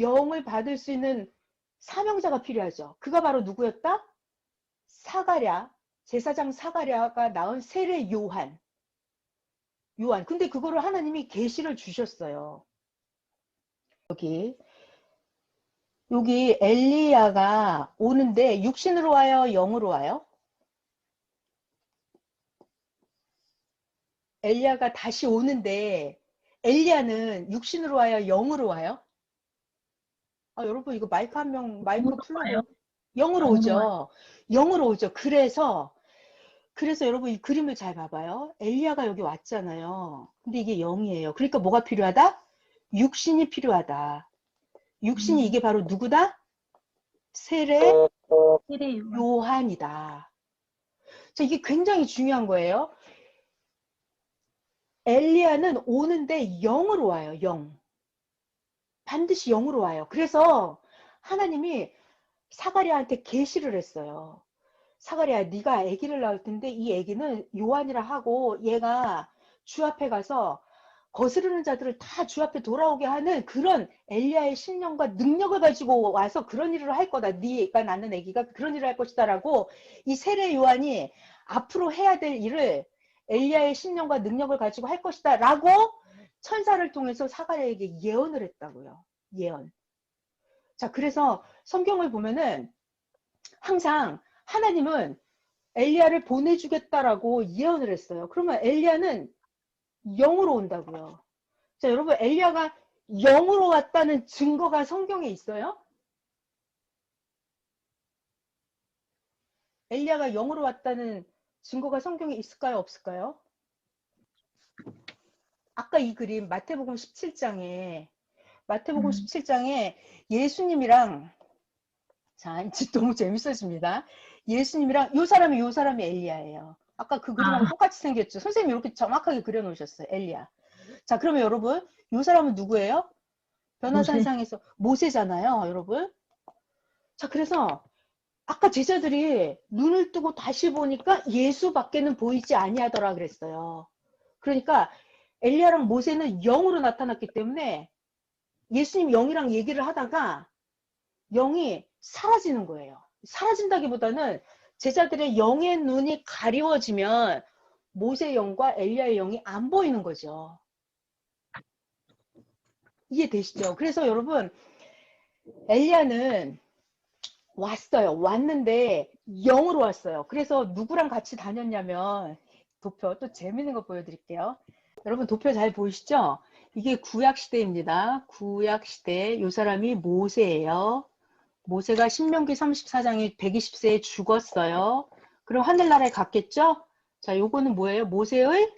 영을 받을 수 있는 사명자가 필요하죠. 그가 바로 누구였다? 사가랴, 제사장 사가랴가 낳은 세례 요한. 요한. 근데 그거를 하나님이 계시를 주셨어요. 여기 여기 엘리야가 오는데 육신으로 와요, 영으로 와요? 엘리야가 다시 오는데 엘리야는 육신으로 와요, 영으로 와요? 아, 여러분 이거 마이크 한 명 마이크 와요. 영으로 영으로 오죠. 영으로 오죠. 그래서 그래서 여러분 이 그림을 잘 봐봐요. 엘리야가 여기 왔잖아요. 근데 이게 영이에요. 그러니까 뭐가 필요하다? 육신이 필요하다. 육신이 음. 이게 바로 누구다? 세례 세례요. 요한이다. 자, 이게 굉장히 중요한 거예요. 엘리야는 오는데 영으로 와요. 영. 반드시 영으로 와요. 그래서 하나님이 사가랴한테 계시를 했어요. 사가랴, 네가 아기를 낳을 텐데 이 아기는 요한이라 하고 얘가 주 앞에 가서 거스르는 자들을 다 주 앞에 돌아오게 하는 그런 엘리야의 신령과 능력을 가지고 와서 그런 일을 할 거다. 네가 낳는 아기가 그런 일을 할 것이다라고 이 세례 요한이 앞으로 해야 될 일을 엘리야의 신령과 능력을 가지고 할 것이다라고 천사를 통해서 사가랴에게 예언을 했다고요. 예언. 자, 그래서 성경을 보면은 항상 하나님은 엘리야를 보내주겠다라고 예언을 했어요. 그러면 엘리야는 영으로 온다고요. 자, 여러분 엘리야가 영으로 왔다는 증거가 성경에 있어요? 엘리야가 영으로 왔다는 증거가 성경에 있을까요? 없을까요? 아까 이 그림 마태복음 17장에 마태복음 음. 17장에 예수님이랑 자 이제 너무 재밌어집니다. 예수님이랑 요 사람이 요 사람이 엘리야예요. 아까 그 그림하고 아. 똑같이 생겼죠. 선생님이 이렇게 정확하게 그려놓으셨어요. 엘리야. 자 그러면 여러분 요 사람은 누구예요? 변화산상에서 모세잖아요, 여러분. 자 그래서 아까 제자들이 눈을 뜨고 다시 보니까 예수밖에는 보이지 아니하더라 그랬어요. 그러니까 엘리야랑 모세는 영으로 나타났기 때문에 예수님 영이랑 얘기를 하다가 영이 사라지는 거예요. 사라진다기보다는 제자들의 영의 눈이 가리워지면 모세 영과 엘리야의 영이 안 보이는 거죠. 이해되시죠? 그래서 여러분 엘리야는 왔어요. 왔는데 영으로 왔어요. 그래서 누구랑 같이 다녔냐면 도표 또 재밌는 거 보여드릴게요. 여러분 도표 잘 보이시죠? 이게 구약 시대입니다. 구약 시대 요 사람이 모세예요. 모세가 신명기 34장에 120세에 죽었어요. 그럼 하늘나라에 갔겠죠? 자, 요거는 뭐예요? 모세의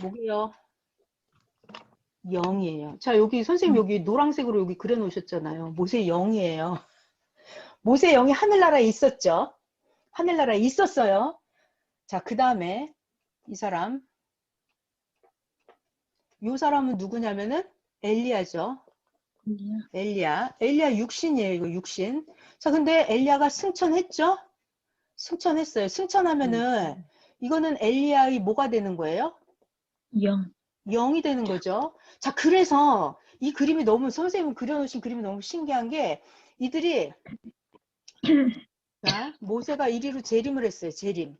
뭐게요? 영이에요. 자, 여기 선생님 여기 노란색으로 여기 그려 놓으셨잖아요. 모세 영이에요. 모세 영이 하늘나라에 있었죠. 하늘나라에 있었어요. 자, 그 다음에 이 사람 요 사람은 누구냐면은 엘리야죠. 엘리야. 엘리야 육신이에요, 이거 육신. 자, 근데 엘리야가 승천했죠? 승천했어요. 승천하면은 이거는 엘리야의 뭐가 되는 거예요? 영. 영이 되는 거죠. 자, 그래서 이 그림이 너무 선생님 그려놓으신 그림이 너무 신기한 게 이들이 자, 모세가 이리로 재림을 했어요. 재림.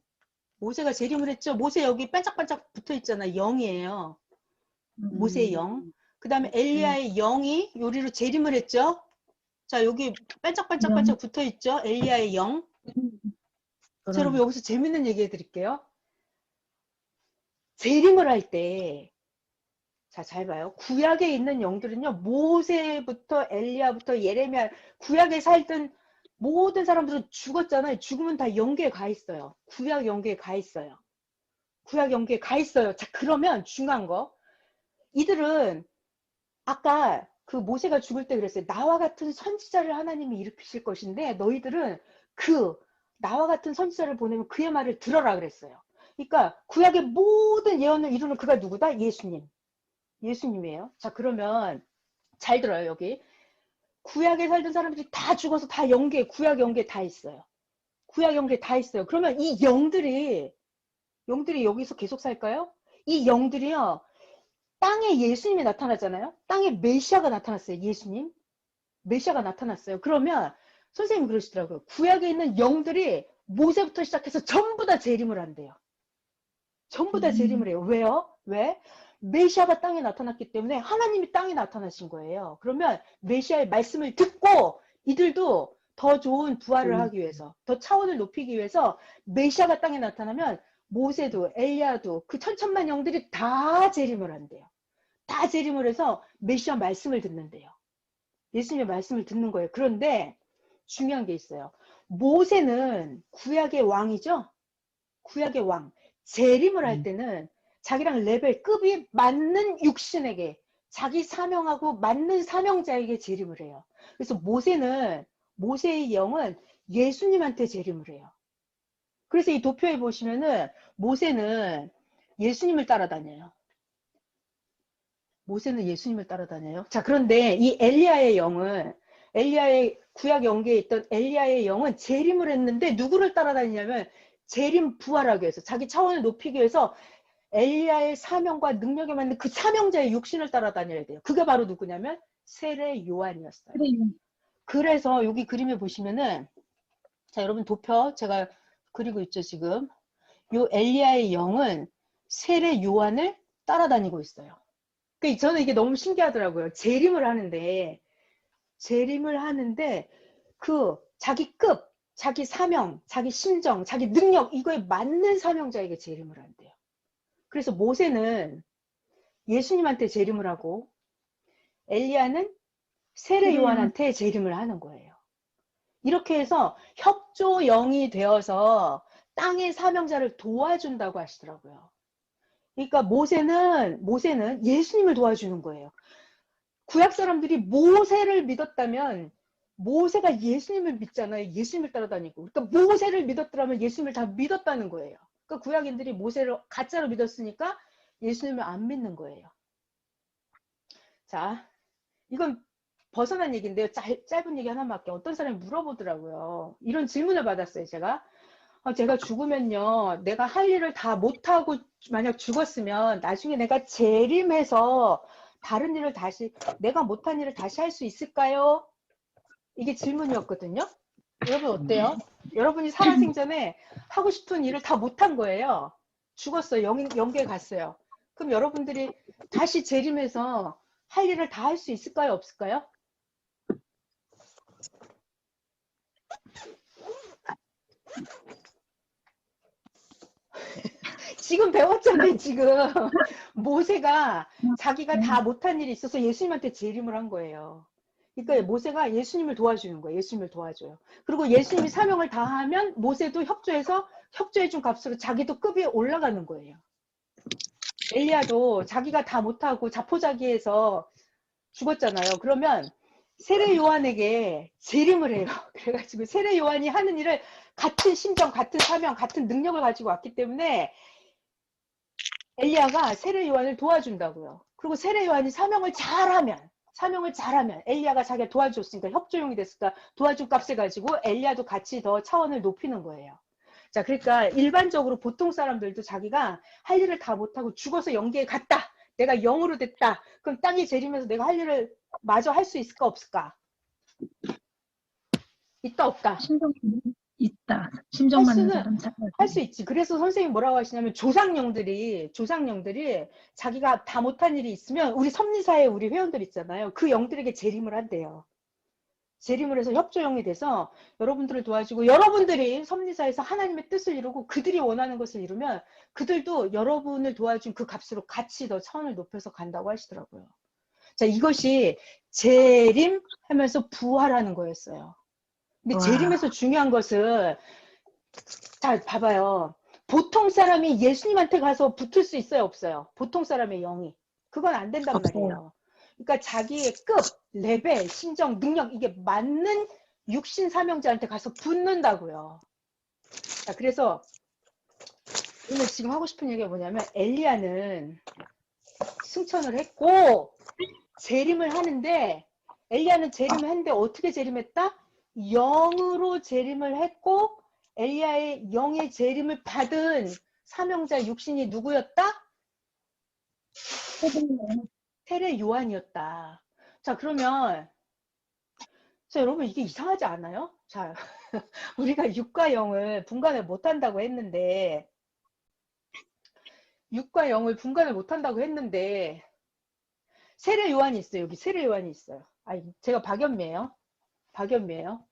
모세가 재림을 했죠. 모세 여기 반짝반짝 붙어 있잖아. 영이에요. 모세의 영. 그 다음에 엘리야의 영이 요리로 재림을 했죠. 자, 여기 반짝반짝반짝 붙어 있죠. 엘리야의 영. 자, 여러분 여기서 재밌는 얘기 해드릴게요. 재림을 할 때, 자, 잘 봐요. 구약에 있는 영들은요, 모세부터 엘리야부터 예레미야, 구약에 살던 모든 사람들은 죽었잖아요. 죽으면 다 영계에 가 있어요. 구약 영계에 가 있어요. 구약 영계에 가 있어요. 자, 그러면 중요한 거. 이들은 아까 그 모세가 죽을 때 그랬어요. 나와 같은 선지자를 하나님이 일으키실 것인데 너희들은 그 나와 같은 선지자를 보내면 그의 말을 들어라 그랬어요. 그러니까 구약의 모든 예언을 이루는 그가 누구다? 예수님. 예수님이에요. 자, 그러면 잘 들어요, 여기. 구약에 살던 사람들이 다 죽어서 다 영계, 구약 영계 다 있어요. 구약 영계 다 있어요. 그러면 이 영들이 영들이 여기서 계속 살까요? 이 영들이요. 땅에 예수님이 나타났잖아요. 땅에 메시아가 나타났어요. 예수님. 메시아가 나타났어요. 그러면 선생님이 그러시더라고요. 구약에 있는 영들이 모세부터 시작해서 전부 다 재림을 한대요. 전부 다 음. 재림을 해요. 왜요? 왜? 메시아가 땅에 나타났기 때문에 하나님이 땅에 나타나신 거예요. 그러면 메시아의 말씀을 듣고 이들도 더 좋은 부활을 음. 하기 위해서, 더 차원을 높이기 위해서 메시아가 땅에 나타나면 모세도 엘리야도 그 천천만 영들이 다 재림을 한대요. 다 재림을 해서 메시아 말씀을 듣는데요. 예수님의 말씀을 듣는 거예요. 그런데 중요한 게 있어요. 모세는 구약의 왕이죠. 구약의 왕. 재림을 할 음. 때는 자기랑 레벨 급이 맞는 육신에게 자기 사명하고 맞는 사명자에게 재림을 해요. 그래서 모세는 모세의 영은 예수님한테 재림을 해요. 그래서 이 도표에 보시면은 모세는 예수님을 따라다녀요. 모세는 예수님을 따라다녀요. 자, 그런데 이 엘리야의 영은 엘리야의 구약 연계에 있던 엘리야의 영은 재림을 했는데 누구를 따라다니냐면 재림 부활하기 위해서 자기 차원을 높이기 위해서 엘리야의 사명과 능력에 맞는 그 사명자의 육신을 따라다녀야 돼요. 그게 바로 누구냐면 세례 요한이었어요. 그래서 여기 그림에 보시면은 자 여러분 도표 제가 그리고 있죠 지금 요 엘리야의 영은 세례 요한을 따라다니고 있어요. 그 저는 이게 너무 신기하더라고요. 재림을 하는데 재림을 하는데 그 자기 급, 자기 사명, 자기 심정, 자기 능력 이거에 맞는 사명자에게 재림을 한대요. 그래서 모세는 예수님한테 재림을 하고 엘리야는 세례 음. 요한한테 재림을 하는 거예요. 이렇게 해서 협조영이 되어서 땅의 사명자를 도와준다고 하시더라고요. 그러니까 모세는 모세는 예수님을 도와주는 거예요. 구약 사람들이 모세를 믿었다면 모세가 예수님을 믿잖아요. 예수님을 따라다니고. 그러니까 모세를 믿었더라면 예수님을 다 믿었다는 거예요. 그러니까 구약인들이 모세를 가짜로 믿었으니까 예수님을 안 믿는 거예요. 자, 이건 벗어난 얘기인데요. 짧, 짧은 얘기 할게요. 어떤 사람이 물어보더라고요. 이런 질문을 받았어요, 제가. 아, 제가 죽으면요, 내가 할 일을 다 못하고 만약 죽었으면 나중에 내가 재림해서 다른 일을 다시, 내가 못한 일을 다시 할 수 있을까요? 이게 질문이었거든요. 여러분 어때요? 여러분이 살아생전에 하고 싶은 일을 다 못한 거예요. 죽었어요. 영, 영계에 갔어요. 그럼 여러분들이 다시 재림해서 할 일을 다 할 수 있을까요? 없을까요? 지금 배웠잖아요, 지금. 모세가 자기가 다 못한 일이 있어서 예수님한테 재림을 한 거예요. 그러니까 모세가 예수님을 도와주는 거예요. 예수님을 도와줘요. 그리고 예수님이 사명을 다하면 모세도 협조해서 협조해준 값으로 자기도 급이 올라가는 거예요. 엘리야도 자기가 다 못하고 자포자기해서 죽었잖아요. 그러면 세례 요한에게 재림을 해요. 그래가지고 세례 요한이 하는 일을 같은 심정, 같은 사명, 같은 능력을 가지고 왔기 때문에 엘리야가 세례 요한을 도와준다고요. 그리고 세례 요한이 사명을 잘하면 사명을 잘하면 엘리야가 자기가 도와줬으니까 협조용이 됐으니까 도와준 값을 가지고 엘리야도 같이 더 차원을 높이는 거예요. 자, 그러니까 일반적으로 보통 사람들도 자기가 할 일을 다 못하고 죽어서 영계에 갔다. 내가 영으로 됐다. 그럼 땅이 재리면서 내가 할 일을 마저 할 수 있을까 없을까? 있다 없다. 심정 있다. 심정 맞는 사람 잘. 할수 있지. 그래서 선생님이 뭐라고 하시냐면 조상령들이 조상령들이 자기가 다 못한 일이 있으면 우리 섭리사에 우리 회원들 있잖아요. 그 영들에게 재림을 한대요. 재림을 해서 협조영이 돼서 여러분들을 도와주고 여러분들이 섭리사에서 하나님의 뜻을 이루고 그들이 원하는 것을 이루면 그들도 여러분을 도와준 그 값으로 같이 더 차원을 높여서 간다고 하시더라고요. 자, 이것이 재림 하면서 부활하는 거였어요. 근데 와. 재림에서 중요한 것은 자, 봐봐요. 보통 사람이 예수님한테 가서 붙을 수 있어요, 없어요? 보통 사람의 영이. 그건 안 된단 없어요. 말이에요. 그러니까 자기의 급, 레벨, 심정, 능력 이게 맞는 육신 사명자한테 가서 붙는다고요. 자, 그래서 오늘 지금 하고 싶은 얘기가 뭐냐면 엘리야는 승천을 했고 재림을 하는데 엘리야는 재림을 했는데 어떻게 재림했다? 영으로 재림을 했고 엘리야의 영의 재림을 받은 사명자 육신이 누구였다? 세례 요한이었다. 자, 그러면 자, 여러분 이게 이상하지 않아요? 자, 우리가 6과 0을 분간을 못 한다고 했는데 6과 0을 분간을 못 한다고 했는데 세례 요한이 있어요. 여기 세례 요한이 있어요. 아, 제가 박연미예요. 박연미예요.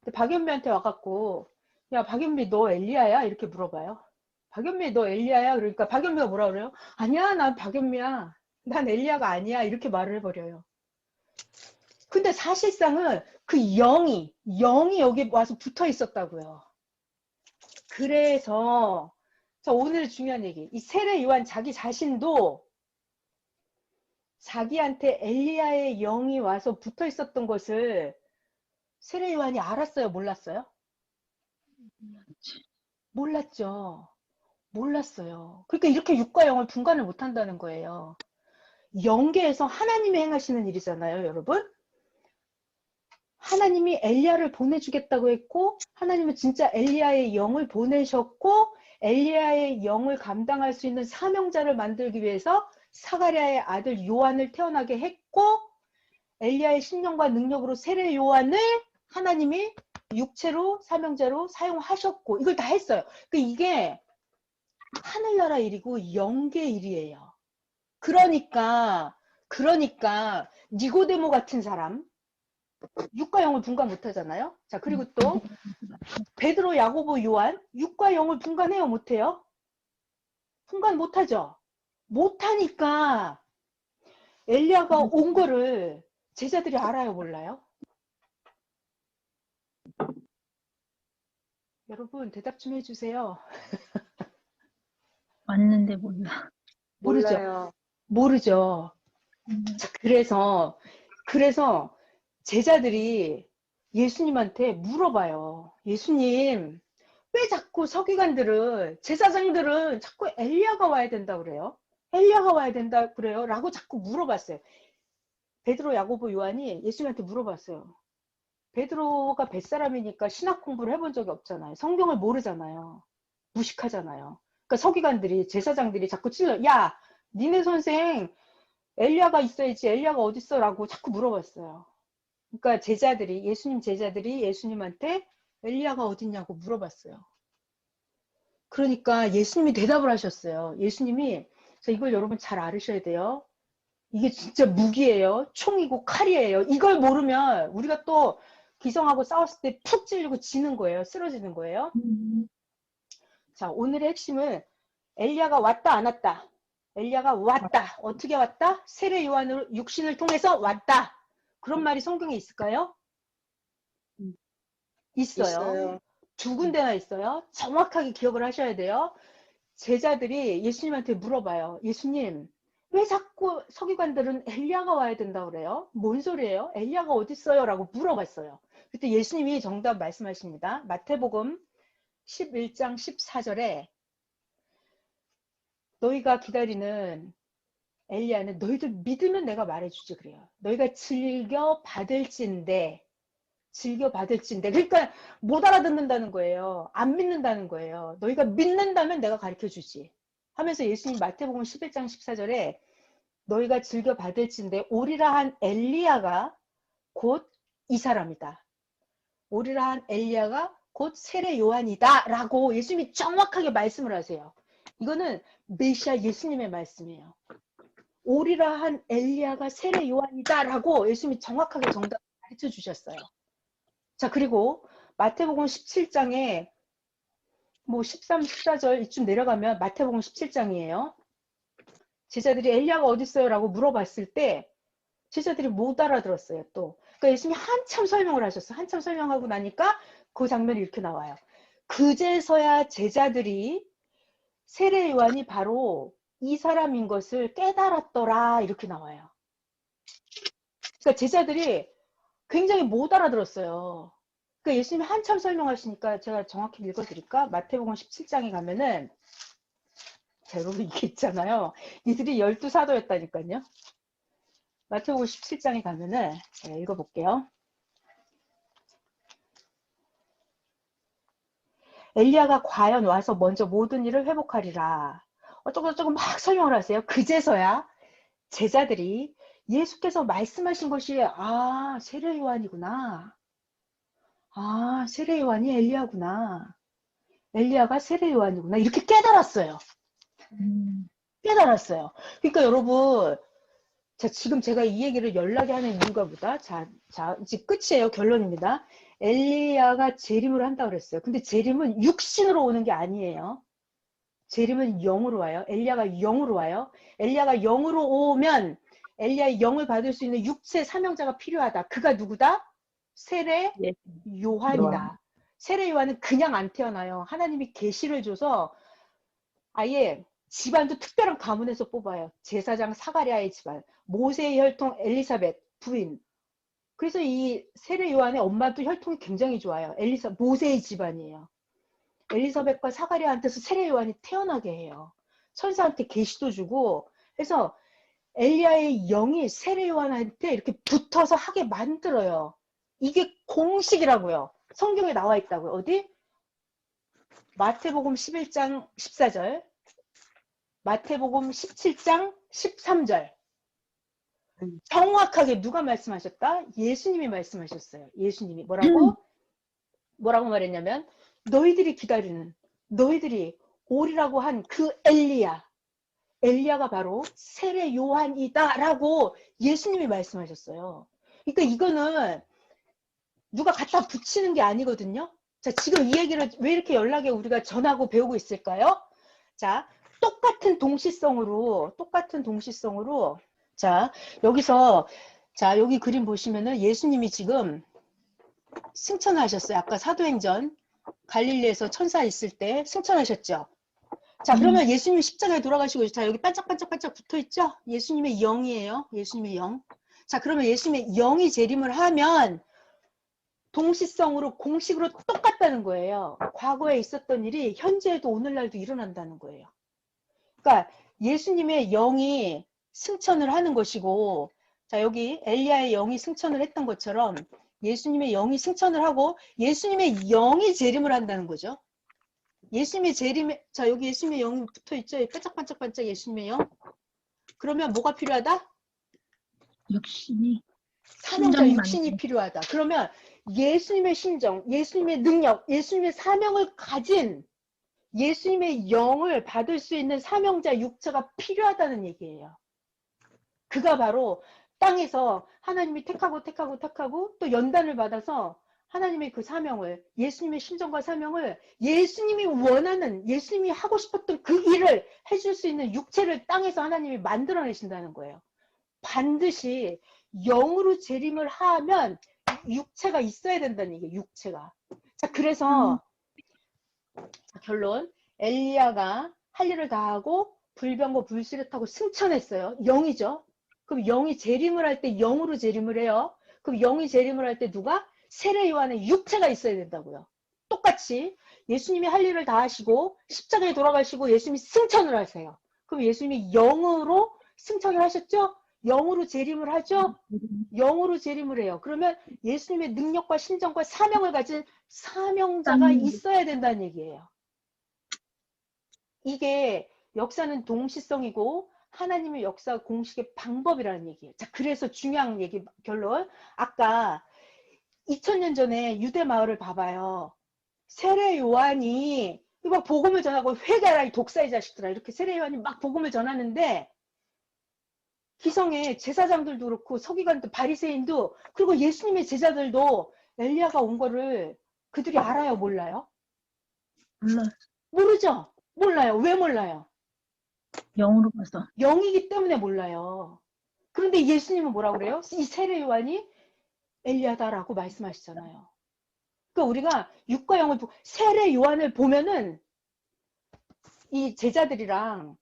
근데 박연미한테 와갖고 야, 박연미 너 엘리야야? 이렇게 물어봐요. 박연미 너 엘리야야? 그러니까 박연미가 뭐라 그래요? 아니야, 난 박연미야. 난 엘리야가 아니야. 이렇게 말을 해버려요. 근데 사실상은 그 영이, 영이 여기 와서 붙어 있었다고요. 그래서, 자, 오늘 중요한 얘기. 이 세례 요한 자기 자신도 자기한테 엘리야의 영이 와서 붙어 있었던 것을 세례 요한이 알았어요? 몰랐어요? 몰랐죠. 몰랐어요. 그러니까 이렇게 육과 영을 분간을 못 한다는 거예요. 영계에서 하나님이 행하시는 일이잖아요, 여러분. 하나님이 엘리야를 보내주겠다고 했고 하나님은 진짜 엘리야의 영을 보내셨고 엘리야의 영을 감당할 수 있는 사명자를 만들기 위해서 사가랴의 아들 요한을 태어나게 했고 엘리야의 신령과 능력으로 세례 요한을 하나님이 육체로 사명자로 사용하셨고 이걸 다 했어요. 그 이게 하늘나라 일이고 영계 일이에요. 그러니까 그러니까 니고데모 같은 사람 육과 영을 분간 못 하잖아요. 자, 그리고 또 베드로, 야고보, 요한 육과 영을 분간해요, 못 해요? 분간 못 하죠. 못 하니까 엘리야가 온 거를 제자들이 알아요, 몰라요? 여러분 대답 좀 해주세요. 왔는데 몰라. 모르죠. 몰라요. 모르죠. 음, 자, 그래서 그래서 제자들이 예수님한테 물어봐요. 예수님, 왜 자꾸 서기관들은 제사장들은 자꾸 엘리야가 와야 된다 그래요? 엘리야가 와야 된다 그래요? 라고 자꾸 물어봤어요. 베드로, 야고보, 요한이 예수님한테 물어봤어요. 베드로가 뱃사람이니까 신학 공부를 해본 적이 없잖아요. 성경을 모르잖아요. 무식하잖아요. 그러니까 서기관들이 제사장들이 자꾸 찔러 야, 니네 선생 엘리야가 있어야지 엘리야가 어딨어? 라고 자꾸 물어봤어요. 그러니까 제자들이 예수님 제자들이 예수님한테 엘리야가 어딨냐고 물어봤어요. 그러니까 예수님이 대답을 하셨어요. 예수님이 자, 이걸 여러분 잘 알으셔야 돼요. 이게 진짜 무기예요. 총이고 칼이에요. 이걸 모르면 우리가 또 기성하고 싸웠을 때 푹 찔리고 지는 거예요. 쓰러지는 거예요. 음, 자, 오늘의 핵심은 엘리야가 왔다 안 왔다. 엘리야가 왔다. 어떻게 왔다? 세례 요한으로 육신을 통해서 왔다. 그런 말이 성경에 있을까요? 음. 있어요. 있어요. 두 군데나 있어요. 정확하게 기억을 하셔야 돼요. 제자들이 예수님한테 물어봐요. 예수님, 왜 자꾸 서기관들은 엘리야가 와야 된다 그래요? 뭔 소리예요? 엘리야가 어디 있어요? 라고 물어봤어요. 그때 예수님이 정답 말씀하십니다. 마태복음 11장 14절에 너희가 기다리는 엘리야는 너희들 믿으면 내가 말해주지 그래요. 너희가 즐겨 받을진데 즐겨 받을진데 그러니까 못 알아듣는다는 거예요. 안 믿는다는 거예요. 너희가 믿는다면 내가 가르쳐 주지. 하면서 예수님 마태복음 11장 14절에 너희가 즐겨 받을진데 오리라 한 엘리야가 곧 이 사람이다. 오리라 한 엘리야가 곧 세례 요한이다 라고 예수님이 정확하게 말씀을 하세요. 이거는 메시아 예수님의 말씀이에요. 오리라 한 엘리야가 세례 요한이다 라고 예수님이 정확하게 정답 가르쳐 주셨어요. 자 그리고 마태복음 17장에 뭐 13, 14절 이쯤 내려가면 마태복음 17장이에요. 제자들이 엘리야가 어디 있어요? 라고 물어봤을 때 제자들이 못 알아들었어요. 또 그러니까 예수님이 한참 설명을 하셨어. 한참 설명하고 나니까 그 장면이 이렇게 나와요. 그제서야 제자들이 세례 요한이 바로 이 사람인 것을 깨달았더라 이렇게 나와요. 그러니까 제자들이 굉장히 못 알아들었어요. 그러니까 예수님이 한참 설명하시니까 제가 정확히 읽어드릴까? 마태복음 17장에 가면은 자, 여러분 이게 있잖아요. 이들이 열두 사도였다니까요. 마태복음 17장에 가면은 제가 읽어볼게요. 엘리야가 과연 와서 먼저 모든 일을 회복하리라. 어쩌고저쩌고 막 설명을 하세요. 그제서야 제자들이 예수께서 말씀하신 것이 아 세례 요한이구나. 아 세례 요한이 엘리야구나. 엘리야가 세례 요한이구나. 이렇게 깨달았어요. 음, 깨달았어요. 그러니까 여러분, 자, 지금 제가 이 얘기를 연락이 하는 이유가 뭐다? 자, 자, 이제 끝이에요. 결론입니다. 엘리야가 재림을 한다고 그랬어요. 근데 재림은 육신으로 오는 게 아니에요. 재림은 영으로 와요. 엘리야가 영으로 와요. 엘리야가 영으로 오면 엘리야의 영을 받을 수 있는 육체 사명자가 필요하다. 그가 누구다? 세례 예. 요한이다. 요한. 세례 요한은 그냥 안 태어나요. 하나님이 계시를 줘서 아예 집안도 특별한 가문에서 뽑아요. 제사장 사가랴의 집안, 모세의 혈통 엘리사벳 부인. 그래서 이 세례 요한의 엄마도 혈통이 굉장히 좋아요. 엘리사 모세의 집안이에요. 엘리사벳과 사가랴한테서 세례 요한이 태어나게 해요. 천사한테 계시도 주고 해서 엘리야의 영이 세례 요한한테 이렇게 붙어서 하게 만들어요. 이게 공식이라고요. 성경에 나와 있다고요. 어디? 마태복음 11장 14절, 마태복음 17장 13절. 음. 정확하게 누가 말씀하셨다? 예수님이 말씀하셨어요. 예수님이 뭐라고? 뭐라고 말했냐면 너희들이 기다리는 너희들이 오리라고 한 그 엘리야 엘리야가 바로 세례 요한이다라고 예수님이 말씀하셨어요. 그러니까 이거는 누가 갖다 붙이는 게 아니거든요. 자, 지금 이 얘기를 왜 이렇게 연락에 우리가 전하고 배우고 있을까요? 자, 똑같은 동시성으로 똑같은 동시성으로 자, 여기서 자, 여기 그림 보시면은 예수님이 지금 승천하셨어요. 아까 사도행전 갈릴리에서 천사 있을 때 승천하셨죠. 자, 음. 그러면 예수님이 십자가에 돌아가시고 자, 여기 반짝반짝반짝 붙어 있죠? 예수님의 영이에요. 예수님의 영. 자, 그러면 예수님의 영이 재림을 하면 동시성으로 공식으로 똑같다는 거예요. 과거에 있었던 일이 현재에도 오늘날도 일어난다는 거예요. 그러니까 예수님의 영이 승천을 하는 것이고 자 여기 엘리야의 영이 승천을 했던 것처럼 예수님의 영이 승천을 하고 예수님의 영이 재림을 한다는 거죠. 예수님의 재림에 자 여기 예수님의 영이 붙어 있죠. 이 반짝반짝반짝 예수님의 영. 그러면 뭐가 필요하다? 육신이 사명자 육신이 많죠. 필요하다. 그러면 예수님의 신정, 예수님의 능력, 예수님의 사명을 가진 예수님의 영을 받을 수 있는 사명자 육체가 필요하다는 얘기예요. 그가 바로 땅에서 하나님이 택하고 택하고 택하고 또 연단을 받아서 하나님의 그 사명을 예수님의 심정과 사명을 예수님이 원하는 예수님이 하고 싶었던 그 일을 해줄 수 있는 육체를 땅에서 하나님이 만들어내신다는 거예요. 반드시 영으로 재림을 하면 육체가 있어야 된다는 얘기예요. 육체가. 자 그래서 자, 결론 엘리야가 할 일을 다 하고 불병거 불씨를 타고 승천했어요. 영이죠. 그럼 영이 재림을 할 때 영으로 재림을 해요. 그럼 영이 재림을 할 때 누가? 세례 요한의 육체가 있어야 된다고요. 똑같이 예수님이 할 일을 다 하시고 십자가에 돌아가시고 예수님이 승천을 하세요. 그럼 예수님이 영으로 승천을 하셨죠? 영으로 재림을 하죠? 영으로 재림을 해요. 그러면 예수님의 능력과 신정과 사명을 가진 사명자가 음. 있어야 된다는 얘기예요. 이게 역사는 동시성이고 하나님의 역사 공식의 방법이라는 얘기예요. 자, 그래서 중요한 얘기 결론. 아까 2000년 전에 유대 마을을 봐봐요. 세례 요한이 이거 복음을 전하고 회개하라 이 독사의 자식들아 이렇게 세례 요한이 막 복음을 전하는데 기성의 제사장들도 그렇고 서기관도 바리새인도 그리고 예수님의 제자들도 엘리야가 온 거를 그들이 알아요 몰라요? 몰라 모르죠. 몰라요. 왜 몰라요? 영으로 봐서 영이기 때문에 몰라요. 그런데 예수님은 뭐라고 그래요? 이 세례 요한이 엘리야다라고 말씀하시잖아요. 그러니까 우리가 육과 영을 보- 세례 요한을 보면은 이 제자들이랑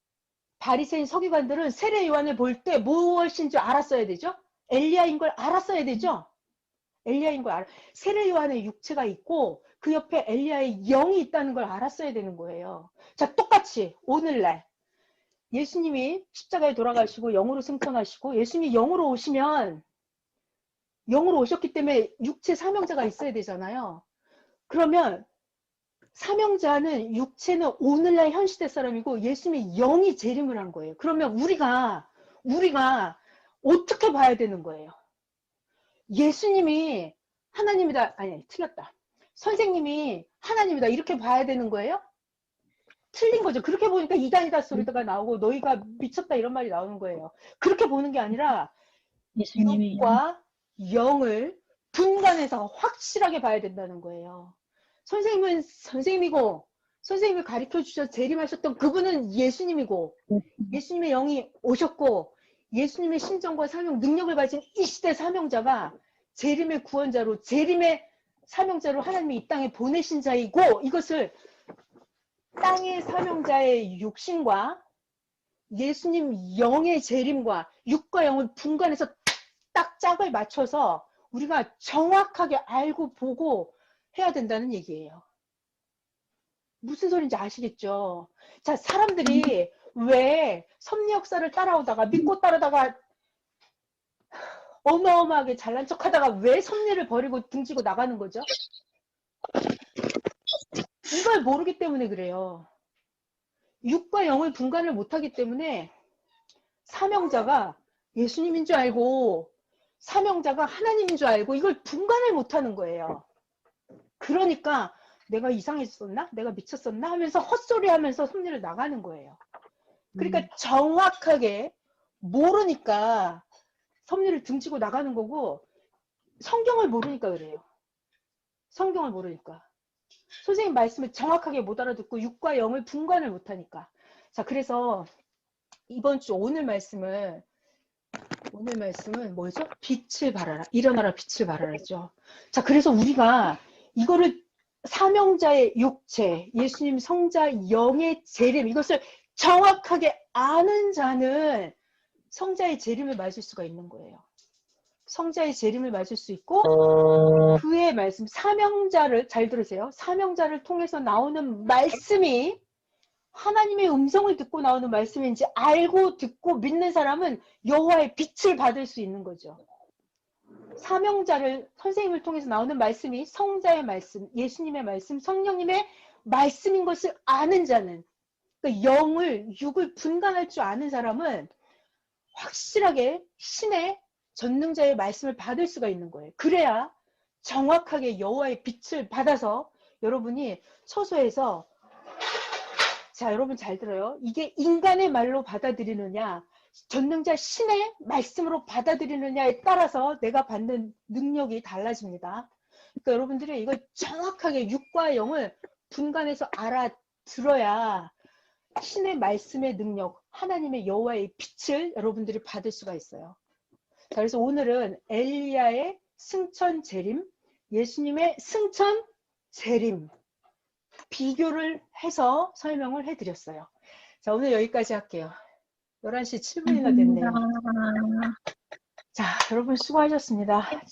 바리새인 서기관들은 세례 요한을 볼 때 무엇인 줄 알았어야 되죠? 엘리야인 걸 알았어야 되죠? 엘리야인 걸 알아. 세례 요한의 육체가 있고 그 옆에 엘리야의 영이 있다는 걸 알았어야 되는 거예요. 자, 똑같이 오늘날 예수님이 십자가에 돌아가시고 영으로 승천하시고 예수님이 영으로 오시면 영으로 오셨기 때문에 육체 사명자가 있어야 되잖아요. 그러면 사명자는 육체는 오늘날 현 시대 사람이고 예수님의 영이 재림을 한 거예요. 그러면 우리가 우리가 어떻게 봐야 되는 거예요? 예수님이 하나님이다. 아니, 틀렸다. 선생님이 하나님이다. 이렇게 봐야 되는 거예요? 틀린 거죠. 그렇게 보니까 이단이다 소리가 나오고 너희가 미쳤다 이런 말이 나오는 거예요. 그렇게 보는 게 아니라 예수님이 육과 영을 분간해서 확실하게 봐야 된다는 거예요. 선생님은 선생님이고 선생님이 가르쳐 주셔서 재림하셨던 그분은 예수님이고 예수님의 영이 오셨고 예수님의 심정과 사명 능력을 가진 이 시대 사명자가 재림의 구원자로 재림의 사명자로 하나님이 이 땅에 보내신 자이고 이것을 땅의 사명자의 육신과 예수님 영의 재림과 육과 영을 분간해서 딱 짝을 맞춰서 우리가 정확하게 알고 보고 해야 된다는 얘기예요. 무슨 소린지 아시겠죠? 자, 사람들이 왜 섭리 역사를 따라오다가 믿고 따르다가 어마어마하게 잘난 척 하다가 왜 섭리를 버리고 등지고 나가는 거죠? 이걸 모르기 때문에 그래요. 육과 영을 분간을 못하기 때문에 사명자가 예수님인 줄 알고 사명자가 하나님인 줄 알고 이걸 분간을 못하는 거예요. 그러니까 내가 이상했었나? 내가 미쳤었나? 하면서 헛소리 하면서 섭리를 나가는 거예요. 그러니까 정확하게 모르니까 섭리를 등지고 나가는 거고 성경을 모르니까 그래요. 성경을 모르니까. 선생님 말씀을 정확하게 못 알아듣고 육과 영을 분간을 못하니까. 자, 그래서 이번 주 오늘 말씀을 오늘 말씀은 뭐죠? 빛을 발하라. 일어나라 빛을 발하라죠. 자, 그래서 우리가 이거를 사명자의 육체, 예수님 성자 영의 재림 이것을 정확하게 아는 자는 성자의 재림을 맞을 수가 있는 거예요. 성자의 재림을 맞을 수 있고 그의 말씀 사명자를 잘 들으세요. 사명자를 통해서 나오는 말씀이 하나님의 음성을 듣고 나오는 말씀인지 알고 듣고 믿는 사람은 여호와의 빛을 받을 수 있는 거죠. 사명자를 선생님을 통해서 나오는 말씀이 성자의 말씀, 예수님의 말씀, 성령님의 말씀인 것을 아는 자는 그러니까 영을 육을 분간할 줄 아는 사람은 확실하게 신의 전능자의 말씀을 받을 수가 있는 거예요. 그래야 정확하게 여호와의 빛을 받아서 여러분이 처소에서 자 여러분 잘 들어요. 이게 인간의 말로 받아들이느냐 전능자 신의 말씀으로 받아들이느냐에 따라서 내가 받는 능력이 달라집니다. 그러니까 여러분들이 이걸 정확하게 육과 영을 분간해서 알아들어야 신의 말씀의 능력, 하나님의 여호와의 빛을 여러분들이 받을 수가 있어요. 자, 그래서 오늘은 엘리야의 승천 재림, 예수님의 승천 재림 비교를 해서 설명을 해드렸어요. 자, 오늘 여기까지 할게요. 11시 7분이나 됐네요. 감사합니다. 자, 여러분 수고하셨습니다.